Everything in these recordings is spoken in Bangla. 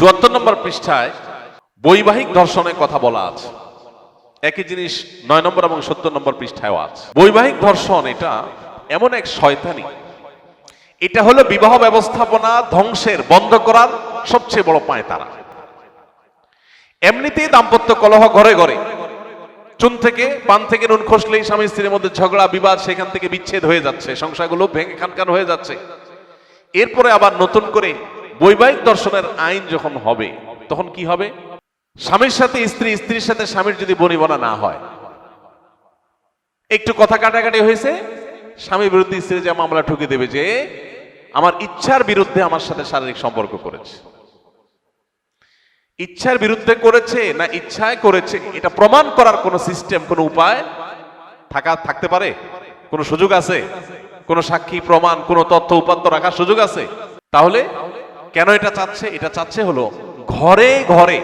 চুয়াত্তর নম্বর পৃষ্ঠায় বৈবাহিক ধর্ষণের কথা বলা আছে। একই জিনিস নয় নম্বর এবং সত্তর নম্বর পৃষ্ঠায়ও আছে। বৈবাহিক ধর্ষণ এটা এমন এক শয়তানি। এটা হলো বিবাহ ব্যবস্থাপনা ধ্বংসের, বন্ধ করার সবচেয়ে বড় পায় তারা। এমনিতেই দাম্পত্য কলহ ঘরে ঘরে। চুন থেকে পান থেকে নুন খসলেই স্বামী স্ত্রীর মধ্যে ঝগড়া, বিবাদ, সেখান থেকে বিচ্ছেদ হয়ে যাচ্ছে। সংসারগুলো ভেঙে খানখান হয়ে যাচ্ছে। এরপরে আবার নতুন করে বৈবাহিক দর্শনের আইন যখন হবে, তখন কি হবে? স্বামীর সাথে স্ত্রী, স্ত্রীর সাথে স্বামীর যদি বনিবনা না হয়। একটু কথা কাটাকাটি হয়েছে, স্বামীর বিরুদ্ধে স্ত্রী যে মামলা ঠুকে দেবে যে, আমার ইচ্ছার বিরুদ্ধে আমার সাথে শারীরিক সম্পর্ক করেছে। ইচ্ছার বিরুদ্ধে করেছে না ইচ্ছায় করেছে, এটা প্রমাণ করার কোনো সিস্টেম কোনো উপায় থাকা, থাকতে পারে? কোনো সুযোগ আছে? কোনো সাক্ষী, প্রমাণ, কোনো তথ্য উপাত্ত রাখার সুযোগ আছে? তাহলে কেন এটা চাচ্ছে? এটা চাচ্ছে হলো ঘরে ঘরে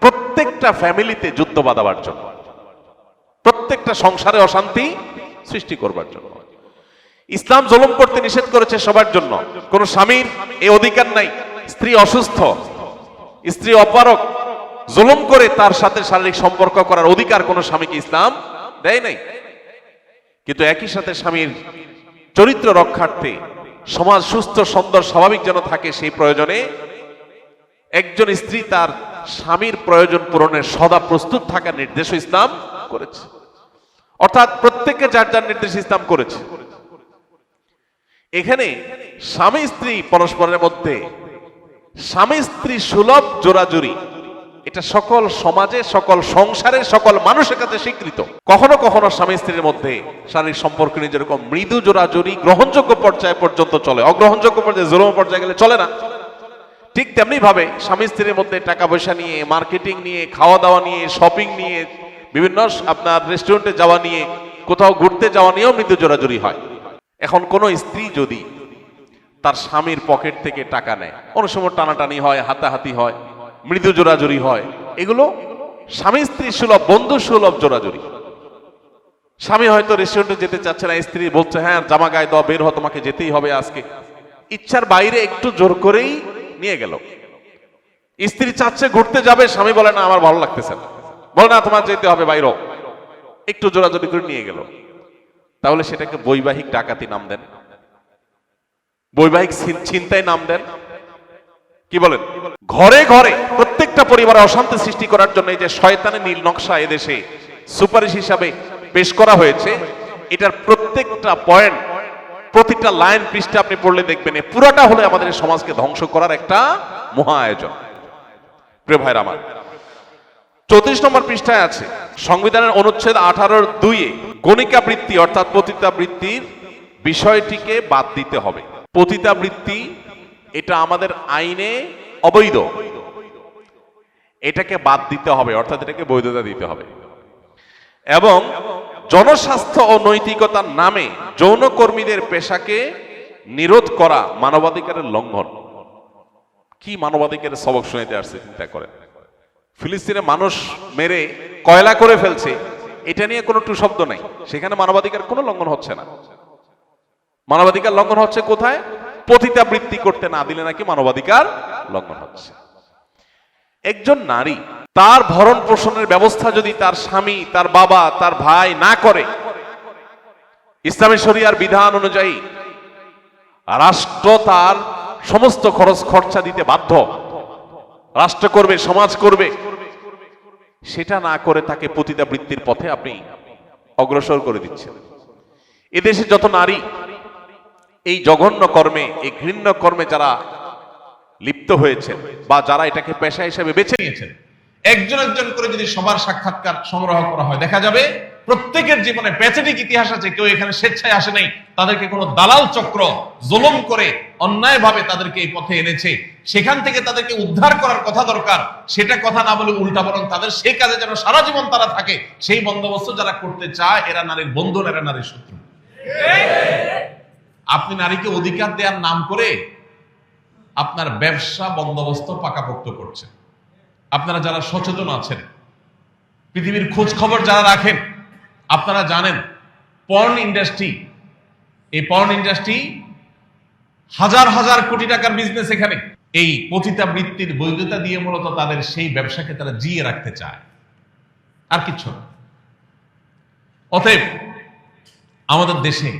প্রত্যেকটা ফ্যামিলিতে যুদ্ধ বাঁধাবার জন্য। প্রত্যেকটা সংসারে অশান্তি সৃষ্টি করবার জন্য। ইসলাম জুলুম করতে নিষেধ করেছে সবার জন্য। কোন স্বামীর এ অধিকার নাই। স্ত্রী অসুস্থ, স্ত্রী অপারক জুলুম করে তার সাথে শারীরিক সম্পর্ক করার অধিকার কোন স্বামীকে ইসলাম দেয় নাই। কিন্তু একই সাথে স্বামীর চরিত্র রক্ষার্থে সমাজ সুস্থ, সুন্দর, স্বাভাবিক যেন থাকে সেই প্রয়োজনে একজন স্ত্রী তার স্বামীর প্রয়োজন পূরণের সদা প্রস্তুত থাকার নির্দেশ ইসলাম করেছে। অর্থাৎ প্রত্যেককে যার যার নির্দেশ ইসলাম করেছে। এখানে স্বামী স্ত্রী পরস্পরের মধ্যে স্বামী স্ত্রী সুলভ জোরাজুরি এটা সকল সমাজে, সকল সংসারে, সকল মানুষের কাছে স্বীকৃত। কখনো কখনো স্বামী স্ত্রীর মধ্যে শারীরিক সম্পর্ক নিয়ে যেরকম মৃদু জোরাজুরি, গ্রহণযোগ্য পর্যায়ে পর্যন্ত চলে। অগ্রহণযোগ্য পর্যায়ে জুলুম পর্যায়ে গেলে চলে না। ঠিক তেমনি ভাবে স্বামী স্ত্রীর মধ্যে টাকা পয়সা নিয়ে, মার্কেটিং নিয়ে খাওয়া দাওয়া নিয়ে, শপিং নিয়ে, বিভিন্ন আপনার রেস্টুরেন্টে যাওয়া নিয়ে, কোথাও ঘুরতে যাওয়া নিয়েও মৃত্যু জোরাজুরি হয়। এখন কোন স্ত্রী যদি তার স্বামীর পকেট থেকে টাকা নেয়, অনেক সময় টানাটানি হয়, হাতাহাতি হয় মৃদু জোরাজুরি হয়। এগুলো স্বামী স্ত্রী সুলভ, বন্ধু সুলভ জোরাজুরি। স্বামী হয়তো রেস্টুরেন্টে যেতে চাচ্ছে না, স্ত্রী বলছে হ্যাঁ জামা গায়ে দাও, বের হ, তোমাকে যেতেই হবে আজকে। ইচ্ছার বাইরে একটু জোর করেই নিয়ে গেল। স্ত্রী চাচ্ছে ঘুরতে যাবে, স্বামী বলে, না, আমার ভালো লাগতেছে না। বলে, না, তোমার যেতে হবে, বাইর একটু জোরাজোরি করে নিয়ে গেল। তাহলে সেটাকে বৈবাহিক ডাকাতি নাম দেন। বৈবাহিক ছিন- ছিনতাই নাম দেন। কি বলেন? ঘরে ঘরে প্রত্যেকটা পরিবারে অশান্তি সৃষ্টি করার জন্য এই যে শয়তানের নীল নকশা এদেশে সুপারিশ হিসাবে পেশ করা হয়েছে, এটার প্রত্যেকটা পয়েন্ট, প্রতিটা লাইন পৃষ্ঠে আপনি পড়লে দেখবেন পুরোটা হলে আমাদের সমাজকে ধ্বংস করার একটা মহা আয়োজন। প্রিয় ভাইরা আমার, চৌত্রিশ নম্বর পৃষ্ঠায় আছে, সংবিধানের অনুচ্ছেদ আঠারোর দুইয়ে গণিকা বৃত্তি অর্থাৎ পতিতা বৃত্তির বিষয়টিকে বাদ দিতে হবে। পতিতা বৃত্তি এটা আমাদের আইনে অবৈধ। এটাকে বাদ দিতে হবে, অর্থাৎ এটাকে বৈধতা দিতে হবে। এবং জনস্বাস্থ্য ও নৈতিকতার নামে যৌনকর্মীদের পেশাকে নিরোধ করা মানবাধিকারের লঙ্ঘন। কি মানবাধিকারের সবক শুনাইতে আসছে, চিন্তা করেন। ফিলিস্তিনে মানুষ মেরে কয়লা করে ফেলছে, এটা নিয়ে কোনো টু শব্দ নাই। সেখানে মানবাধিকার কোনো লঙ্ঘন হচ্ছে না। মানবাধিকার লঙ্ঘন হচ্ছে কোথায়? পতিতা বৃত্তি করতে না দিলে নাকি মানবাধিকার লঙ্ঘন হচ্ছে। একজন নারী, তার ভরণ পোষণের ব্যবস্থা যদি তার স্বামী, তার বাবা, তার ভাই না করে, ইসলামী শরিয়ার বিধান অনুযায়ী রাষ্ট্র তার সমস্ত খরচ খরচা দিতে বাধ্য। রাষ্ট্র করবে, সমাজ করবে। সেটা না করে তাকে পতিতা বৃত্তির পথে আপনি অগ্রসর করে দিচ্ছেন। এদেশে যত নারী এই জঘন্য কর্মে, এই ঘৃণ্য কর্মে যারা লিপ্ত হয়েছেন বা যারা এটাকে পেশা হিসেবে বেছে নিয়েছেন একজন একজন করে যদি সবার সাক্ষাৎকার সংগ্রহ করা হয়, দেখা যাবে প্রত্যেকের জীবনে প্যাচেটিক ইতিহাস আছে, কেউ এখানে স্বেচ্ছায় আসে নাই, তাদেরকে কোনো দালাল চক্র জুলুম করে অন্যায়ভাবে তাদেরকে এই পথে এনেছে, সেখান থেকে তাদেরকে উদ্ধার করার কথা দরকার, সেটা কথা না বলে উল্টা বরং তাদের সেই কাজে যেন সারা জীবন তারা থাকে, সেই বন্দোবস্ত যারা করতে চায়, এরা নারীর বন্ধু এরা নারীর শত্রু। আপনি নারীকে অধিকার দেওয়ার নাম করে আপনার ব্যবসা বন্দোবস্ত পাকাপোক্ত করছেন। আপনারা যারা সচেতন আছেন, পৃথিবীর খোঁজ খবর যারা রাখেন, আপনারা জানেন পর্ন ইন্ডাস্ট্রি এই পর্ন ইন্ডাস্ট্রি হাজার হাজার কোটি টাকার বিজনেস এখানে। এই পতিতাবৃত্তির বৈধতা দিয়ে মূলত তাদের সেই ব্যবসাকে তারা জিয়ে রাখতে চায়। আর কিচ্ছু অতএব, আমাদের দেশে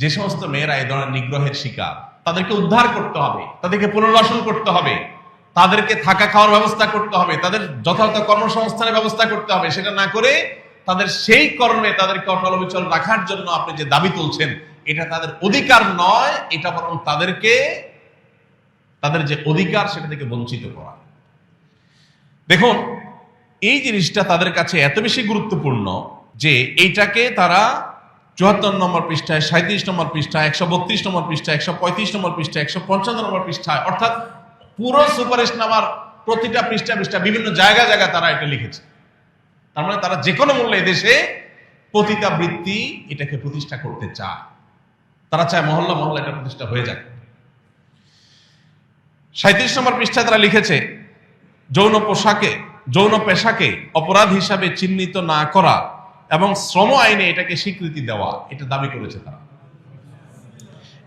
যে সমস্ত মেয়েরা এই ধরনের নিগ্রহের শিকার, তাদেরকে উদ্ধার করতে হবে, তাদেরকে পুনর্বাসন করতে হবে, তাদেরকে থাকা খাওয়ার ব্যবস্থা করতে হবে, তাদের যথাযথ কর্মসংস্থানের ব্যবস্থা করতে হবে, সেটা না করে তাদের সেই কর্মে তাদেরকে অটল রাখার জন্য আপনি যে দাবি তুলছেন, এটা তাদের অধিকার নয়, এটা বরং তাদেরকে, তাদের যে অধিকার সেটা থেকে বঞ্চিত করা। দেখুন, এই জিনিসটা তাদের কাছে এত বেশি গুরুত্বপূর্ণ যে এইটাকে তারা চুয়াত্তর নম্বর পৃষ্ঠায় সাঁত্রিশ নম্বর পৃষ্ঠায়, একশো বত্রিশ নম্বর পৃষ্ঠায়, একশো পঁয়ত্রিশ নম্বর পৃষ্ঠায়, একশো পঞ্চান্ন নম্বর পৃষ্ঠায়, অর্থাৎ পুরো সুপারিশ নামার প্রতিটা পৃষ্ঠা পৃষ্ঠা বিভিন্ন জায়গা জায়গায় তারা এটা লিখেছে। তার মানে তারা যে কোনো মূল্যে দেশে পতিতাবৃত্তি এটাকে প্রতিষ্ঠা করতে চায়। তারা চায় মহল্লা মহল্লা এটা প্রতিষ্ঠা হয়ে যাক। সাঁত্রিশ নম্বর পৃষ্ঠায় তারা লিখেছে, যৌন পোশাকে, যৌন পেশাকে অপরাধ হিসাবে চিহ্নিত না করা এবং শ্রম আইনে এটাকে স্বীকৃতি দেওয়া, এটা দাবি করেছে তারা।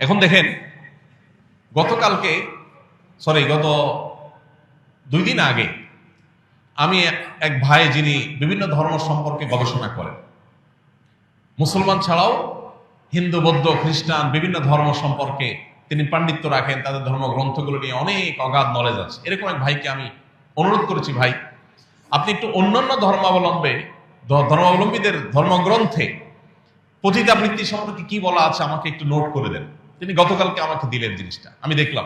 এখন দেখেন, গতকালকে সরি গত দুই দিন আগে আমি এক ভাই যিনি বিভিন্ন ধর্ম সম্পর্কে গবেষণা করেন। মুসলমান ছাড়াও হিন্দু, বৌদ্ধ, খ্রিস্টান বিভিন্ন ধর্ম সম্পর্কে তিনি পাণ্ডিত্য রাখেন, তাদের ধর্মগ্রন্থগুলো নিয়ে অনেক অগাধ নলেজ আছে। এরকম এক ভাইকে আমি অনুরোধ করেছি, ভাই, আপনি একটু অন্যান্য ধর্মাবলম্বে ধর্মাবলম্বীদের ধর্মগ্রন্থে পতিতাবৃত্তি সম্পর্কে কি বলা আছে আমাকে একটু নোট করে দেন। তিনি গতকালকে আমাকে দিলেন জিনিসটা। আমি দেখলাম।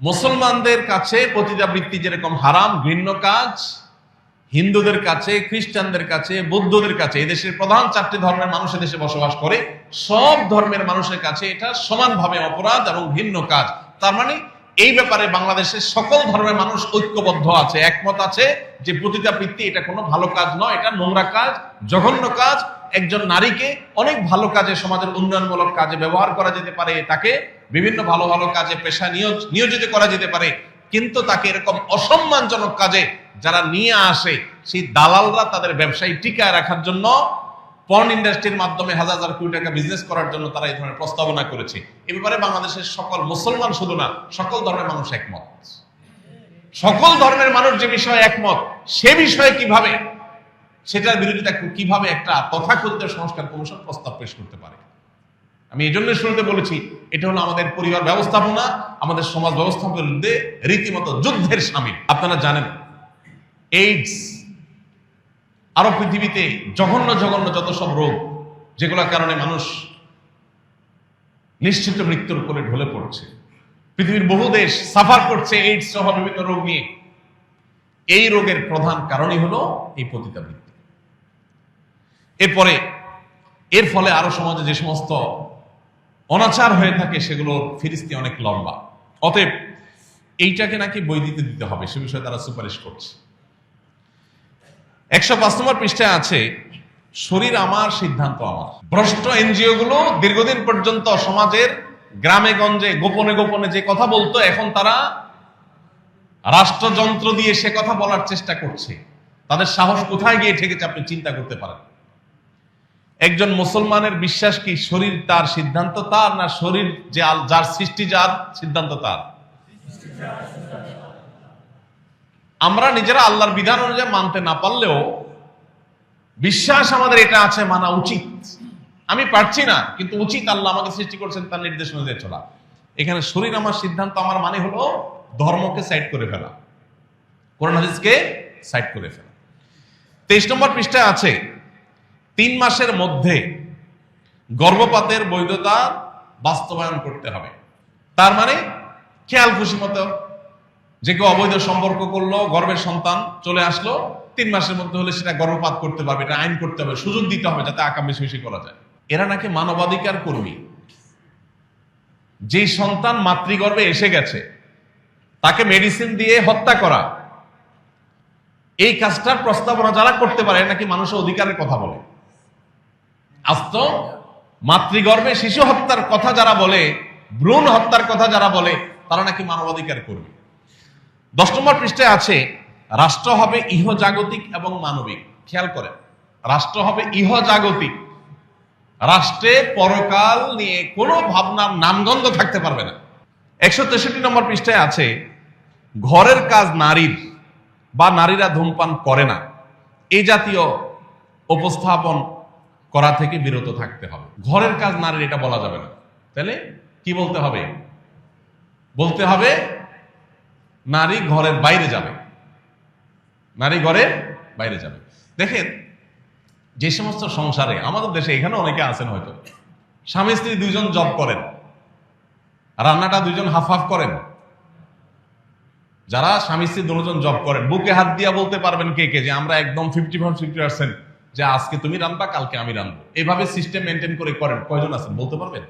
মুসলমানদের কাছে পতিতাবৃত্তি যেরকম হারাম ঘৃণ্য কাজ। হিন্দুদের কাছে, খ্রিস্টানদের কাছে, বৌদ্ধদের কাছে, এদেশের প্রধান চারটি ধর্মের মানুষ দেশে বসবাস করে। সব ধর্মের মানুষের কাছে এটা সমানভাবে অপরাধ এবং ভিন্ন কাজ। তার মানে এই ব্যাপারে বাংলাদেশের সকল ধর্মের মানুষ ঐক্যবদ্ধ আছে, একমত আছে যে পতিতাবৃত্তি এটা কোনো ভালো কাজ নয়, এটা নোংরা কাজ, জঘন্য কাজ। একজন নারীকে অনেক ভালো কাজে সমাজের উন্নয়নমূলক কাজে ব্যবহার করা যেতে পারে, তাকে বিভিন্ন ভালো ভালো কাজে পেশা নিয়োজ, নিয়োজিত করা যেতে পারে। কিন্তু তাকে এরকম অসম্মানজনক কাজে যারা নিয়ে আসে, সেই দালালরা তাদের ব্যবসায়ী টিকায় রাখার জন্য পর্ন ইন্ডাস্ট্রির মাধ্যমে হাজার হাজার কোটি টাকা বিজনেস করার জন্য তারা এই ধরনের প্রস্তাবনা করেছে। এ ব্যাপারে বাংলাদেশের সকল মুসলমান শুধু না, সকল ধর্মের মানুষ একমত। সকল ধর্মের মানুষ যে বিষয়ে একমত, সে বিষয়ে কীভাবে, সেটার বিরোধিতা কীভাবে একটা তথাকথিত সংস্কার কমিশন প্রস্তাব পেশ করতে পারে? আমি এই জন্য শুরুতে বলেছি, এটা হলো আমাদের পরিবার ব্যবস্থাপনা, আমাদের সমাজ ব্যবস্থাপনার বিরুদ্ধে রীতিমতো যুদ্ধের সামিল। আপনারা জানেন এইডস আরও পৃথিবীতে জঘন্য জঘন্য যত সব রোগ, যেগুলোর কারণে মানুষ নিশ্চিত মৃত্যুর কোলে ঢলে পড়ছে। পৃথিবীর বহু দেশ সাফার করছে এইডস সহ বিভিন্ন রোগ নিয়ে। এই রোগের প্রধান কারণই হলো এই পতিতাবৃত্তি এরপরে, এর ফলে আরও সমাজে যে সমস্ত অনাচার হয়ে থাকে, সেগুলো ফিরিস্তি অনেক লম্বা। অতএব, এইটাকে নাকি বই দিতে দিতে হবে, সে বিষয়ে তারা সুপারিশ করছে। একশো পাঁচ নম্বর পৃষ্ঠায় আছে, শরীর আমার সিদ্ধান্ত আমার। ভ্রষ্ট এনজিও গুলো দীর্ঘদিন পর্যন্ত সমাজের গ্রামে, গঞ্জে, গোপনে গোপনে যে কথা বলতো, এখন তারা রাষ্ট্রযন্ত্র দিয়ে সে কথা বলার চেষ্টা করছে। তাদের সাহস কোথায় গিয়ে ঠেকেছে আপনি চিন্তা করতে পারেন। একজন মুসলমানের বিশ্বাস কি শরীর তার সিদ্ধান্ত তার, না শরীর যে যার সৃষ্টি, যার সিদ্ধান্ত তার? আমরা নিজেরা আল্লাহর বিধান অনুযায়ী মানতে না পারলেও বিশ্বাস আমাদের এটা আছে, মানা উচিত। আমি পারছি না, কিন্তু উচিত আল্লাহ আমাকে সৃষ্টি করছেন তার নির্দেশ অনুযায়ী চলা। এখানে শরীর আমার সিদ্ধান্ত আমার মানে হলো ধর্মকে সাইড করে ফেলা। কোরআন হাদিসকে সাইড করে ফেলা। তেইশ নম্বর পৃষ্ঠায় আছে, তিন মাসের মধ্যে গর্ভপাতের বৈধতা বাস্তবায়ন করতে হবে। তার মানে খেয়াল খুশি মতো যে কেউ অবৈধ সম্পর্ক করল গর্ভের সন্তান চলে আসলো, তিন মাসের মধ্যে হলে সেটা গর্ভপাত করতে পারবে, এটা আইন করতে হবে, সুযোগ দিতে হবে যাতে আকাম বেশি বেশি করা যায়। এরা নাকি মানবাধিকার কর্মী। যে সন্তান মাতৃগর্ভে এসে গেছে, তাকে মেডিসিন দিয়ে হত্যা করা, এই কাজটার প্রস্তাবনা যারা করতে পারে নাকি মানুষের অধিকারের কথা বলে। আস্ত মাতৃগর্ভে শিশু হত্যার কথা যারা বলে, ভ্রূণ হত্যার কথা যারা বলে, তারা নাকি মানবাধিকার করবে দশ নম্বর পৃষ্ঠায় আছে, রাষ্ট্র হবে ইহজাগতিক এবং মানবিক। খেয়াল করেন, রাষ্ট্র হবে ইহজাগতিক। রাষ্ট্রে পরকাল নিয়ে কোনো ভাবনার নামগন্ধ থাকতে পারবে না। একশো তেষট্টি নম্বর পৃষ্ঠায় আছে, ঘরের কাজ নারীর বা নারীরা ধূমপান করে না। এই জাতীয় উপস্থাপন করা থেকে বিরত থাকতে হবে। ঘরের কাজ নারীর, এটা বলা যাবে না। তাহলে কি বলতে হবে? বলতে হবে নারী ঘরের বাইরে যাবে। নারী ঘরে বাইরে যাবে। দেখেন, যে সমস্ত সংসারে, আমাদের দেশে এখানে অনেকে আছেন হয়তো। স্বামী, স্ত্রী দুইজন জব করেন। রান্নাটা দুইজন হাফ হাফ করেন। যারা স্বামী, স্ত্রী দুজন জব করেন, বুকে হাত দিয়া বলতে পারবেন কে কে যে আমরা একদম ফিফটি ফাইভ ফিফটি পার্সেন্ট যে আজকে তুমি রান্না কালকে আমি রান্না এভাবে সিস্টেম মেনটেন করে করেন। কয়জন আছেন বলতে পারবেন?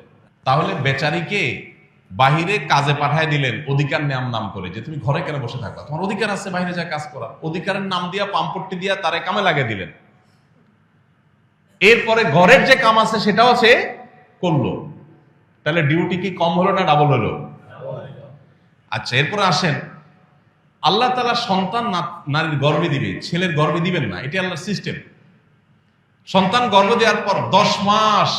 তাহলে বেচারিকে বাহিরে কাজে পাঠায় দিলেন অধিকার নাম নাম করে, যে তুমি ঘরে কেন বসে থাকবা? তোমার অধিকার আছে, বাহিরে যা কাজ করা অধিকারের নাম দিয়া পাম্পট্টি দিয়া তারে কামে লাগিয়ে দিলেন। এরপরে ঘরের যে কাম আছে সেটাও সে করল। তাহলে ডিউটি কি কম হলো না ডাবল হলো? আচ্ছা এরপরে আসেন। আল্লাহ তালা সন্তান নারীর গর্ভে দিবে, ছেলের গর্ভে দিবেন না এটি আল্লাহর সিস্টেম সন্তান গর্ভ দেওয়ার পর দশ মাস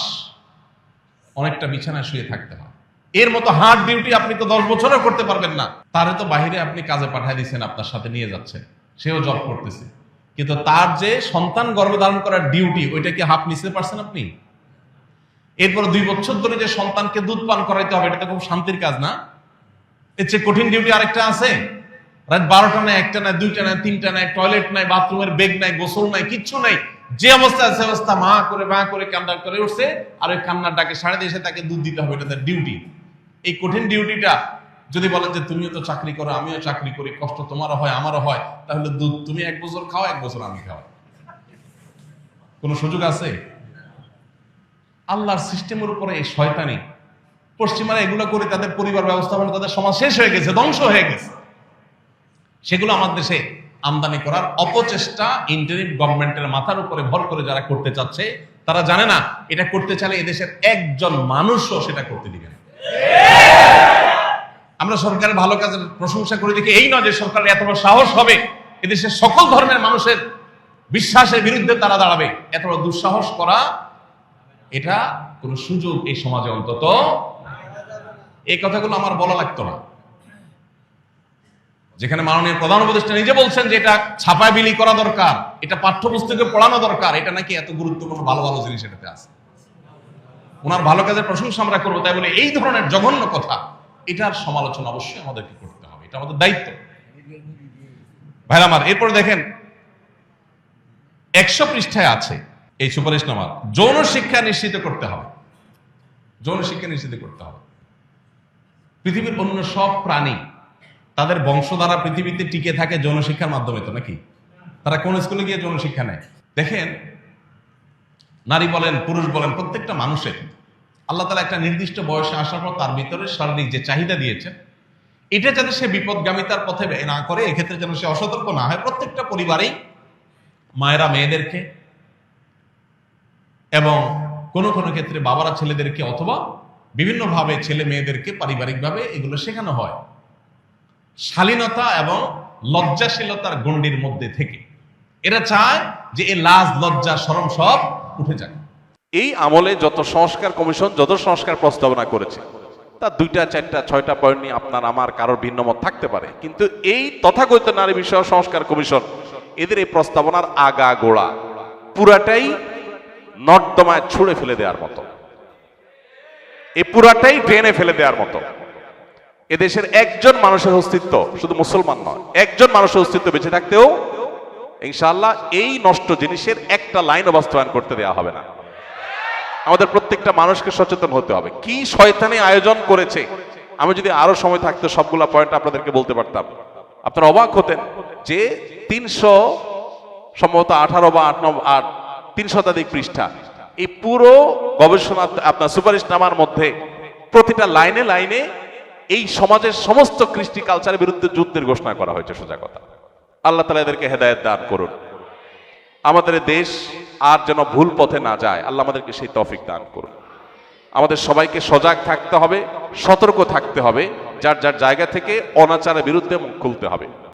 অনেকটা বিছানায় শুয়ে থাকতে হয়। এর মতো হার্ড ডিউটি আপনি তো দশ বছরও করতে পারবেন না। তারে তো বাহিরে আপনি কাজে পাঠিয়ে দিচ্ছেন আপনার সাথে নিয়ে যাচ্ছেন। সেও জব করতেছে। কিন্তু তার যে সন্তান গর্ভধারণ করার ডিউটি ওইটা কি হাফ নিতে পারছেন আপনি? এরপর দুই বছর ধরে যে সন্তানকে দুধ পান করাইতে হবে, এটা তো খুব শান্তির কাজ না? এর চেয়ে কঠিন ডিউটি আরেকটা আছে। রাত বারোটা নাই, একটা নাই, দুইটা নাই, তিনটা নাই টয়লেট নাই বাথরুমের বেগ নাই, গোসল নাই, কিচ্ছু নাই। যে অবস্থা আছে, অবস্থা মা করে মা করে কান্না করে উঠছে, আর ওই কান্নার ডাকে সাড়ে দিয়ে তাকে দুধ দিতে হবে, এটা তার ডিউটি এই কঠিন ডিউটিটা যদি বলেন যে তুমিও তো চাকরি করো, আমিও চাকরি করি, কষ্ট তোমারও হয়, আমারও হয়, তাহলে দুধ তুমি এক বছর খাও, এক বছর আমি খাও কোনো সুযোগ আছে? আল্লাহর সিস্টেমের উপরে এই শয়তানি। পশ্চিমারা এগুলো করে তাদের পরিবার ব্যবস্থাপনা তাদের সমাজ শেষ হয়ে গেছে, ধ্বংস হয়ে গেছে। সেগুলো আমার দেশে আমদানি করার অপচেষ্টা ইন্টারিম গভর্নমেন্টের মাথার উপরে ভর করে যারা করতে চাচ্ছে, তারা জানে না, এটা করতে চাইলে এদেশের একজন মানুষও সেটা করতে দিবে না। আমরা সরকারের ভালো কাজের প্রশংসা করে দেখি, এই নয় যে সরকারের এত বড় সাহস হবে, এদেশের সকল ধর্মের মানুষের বিশ্বাসের বিরুদ্ধে তারা দাঁড়াবে। এত বড় দুঃসাহস করা, এটা কোন সুযোগ এই সমাজে অন্তত এই কথাগুলো আমার বলা লাগতো না। যেখানে মাননীয় প্রধান উপদেষ্টা নিজে বলছেন যে এটা ছাপায় বিলি করা দরকার, এটা পাঠ্যপুস্তকে পড়ানো দরকার, এটা নাকি এত গুরুত্বপূর্ণ, ভালো ভালো জিনিস এটাতে আছে। ওনার ভালো কাজের প্রশংসা আমরা করব, তাই বলে এই ধরনের জঘন্য কথা, এটার সমালোচনা অবশ্যই আমাদেরকে করতে হবে, এটা আমাদের দায়িত্ব। ভাইরা আমার, এরপরে দেখেন, একশো পৃষ্ঠায় আছে এই সুপারিশনামা যৌন শিক্ষা নিশ্চিত করতে হবে, যৌন শিক্ষা নিশ্চিত করতে হবে। পৃথিবীর অন্য সব প্রাণী, তাদের বংশধারা পৃথিবীতে টিকে থাকে যৌন শিক্ষার মাধ্যমে তো নাকি? তারা কোন স্কুলে গিয়ে যৌন শিক্ষা নেয়? দেখেন নারী বলেন, পুরুষ বলেন, প্রত্যেকটা মানুষের। আল্লাহ তালা একটা নির্দিষ্ট বয়সে আসার পর তার ভিতরে শারীরিক যে চাহিদা দিয়েছেন, এটা যাতে সে বিপদগামিতার পথে না করে, এক্ষেত্রে যেন সে অসতর্ক না হয়। প্রত্যেকটা পরিবারেই মায়েরা মেয়েদেরকে এবং কোনো কোনো ক্ষেত্রে বাবারা ছেলেদেরকে অথবা বিভিন্নভাবে ছেলে মেয়েদেরকে পারিবারিকভাবে এগুলো শেখানো হয়। শালীনতা এবং লজ্জাশীলতার গণ্ডির মধ্যে থেকে। এরা চায় যে এই লাজ, লজ্জা সরম সব উঠে যাক এই আমলে যত সংস্কার কমিশন, যত সংস্কার প্রস্তাবনা করেছে, তা দুইটা, চারটা, ছয়টা পয়েন্ট নিয়ে আপনার, আমার কারোর ভিন্ন মত থাকতে পারে। কিন্তু এই তথাকথিত নারী বিষয় সংস্কার কমিশন, এদের এই প্রস্তাবনার আগা গোড়া পুরাটাই নর্দমায় ছুঁড়ে ফেলে দেওয়ার মতো। এই পুরাটাই ড্রেনে ফেলে দেওয়ার মতো। এদেশের একজন মানুষের অস্তিত্ব শুধু মুসলমান নয়, একজন মানুষের অস্তিত্ব বেঁচে থাকতেও ইনশাআল্লাহ এই নষ্ট জিনিসের একটা লাইনও বাস্তবায়ন করতে দেওয়া হবে না। আমাদের প্রত্যেকটা মানুষকে সচেতন হতে হবে। কি শয়তানি আয়োজন করেছে? আমি যদি আরও সময় থাকতো, সবগুলা পয়েন্ট আপনাদেরকে বলতে পারতাম। আপনারা অবাক হতেন যে তিনশো সম্ভবত আঠারো বা আট নম্বর আট তিন শতাধিক পৃষ্ঠা। এই পুরো গবেষণা আপনার সুপারিশ নামার মধ্যে প্রতিটা লাইনে লাইনে এই সমাজের সমস্ত কৃষ্টি কালচারের বিরুদ্ধে যুদ্ধের ঘোষণা করা হয়েছে, সোজা কথা। আল্লাহ তালা এদেরকে হেদায়ত দান করুন। আমাদের দেশ আর যেন ভুল পথে না যায়, আল্লাহ আমাদেরকে সেই তফিক দান করুন। আমাদের সবাইকে সজাগ থাকতে হবে, সতর্ক থাকতে হবে, যার যার জায়গা থেকে অনাচারের বিরুদ্ধে মুখ খুলতে হবে।